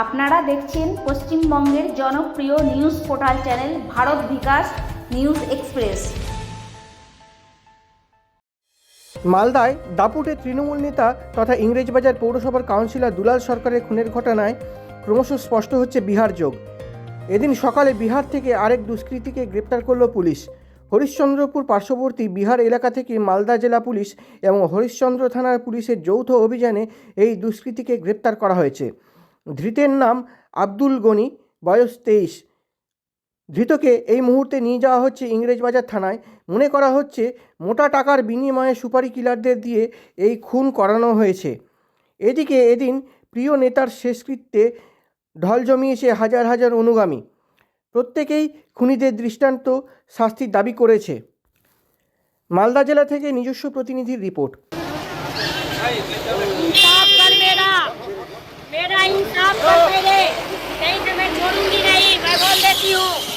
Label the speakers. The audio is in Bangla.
Speaker 1: আপনারা দেখছেন পশ্চিমবঙ্গের জনপ্রিয় news portal channel Bharat Bikash news express.
Speaker 2: মালদায় দাপুটে তৃণমূল নেতা তথা ইংরেজবাজার পৌরসভার কাউন্সিলর দুলাল সরকারের খুনের ঘটনায় ক্রমশ স্পষ্ট হচ্ছে বিহার যোগ। এদিন সকালে বিহার থেকে আরেক দুষ্কৃতীকে গ্রেপ্তার করল পুলিশ। হরিশ্চন্দ্রপুর পার্শ্ববর্তী বিহার এলাকা থেকে মালদা জেলা পুলিশ এবং হরিশ্চন্দ্র থানার পুলিশের যৌথ অভিযানে এই দুষ্কৃতীকে গ্রেপ্তার করা হয়েছে। ধৃতের নাম আব্দুল গনি, বয়স তেইশ। ধৃতকে এই মুহূর্তে নিয়ে যাওয়া হচ্ছে ইংরেজবাজার থানায়। মনে করা হচ্ছে মোটা টাকার বিনিময়ে সুপারি কিলারদের দিয়ে এই খুন করানো হয়েছে। এদিকে এদিন প্রিয় নেতার শেষকৃত্যে ঢল জমিয়েছে হাজার হাজার অনুগামী। প্রত্যেকেই খুনিদের দৃষ্টান্ত শাস্তির দাবি করেছে। মালদা জেলা থেকে নিজস্ব প্রতিনিধির রিপোর্ট।
Speaker 3: I'll let you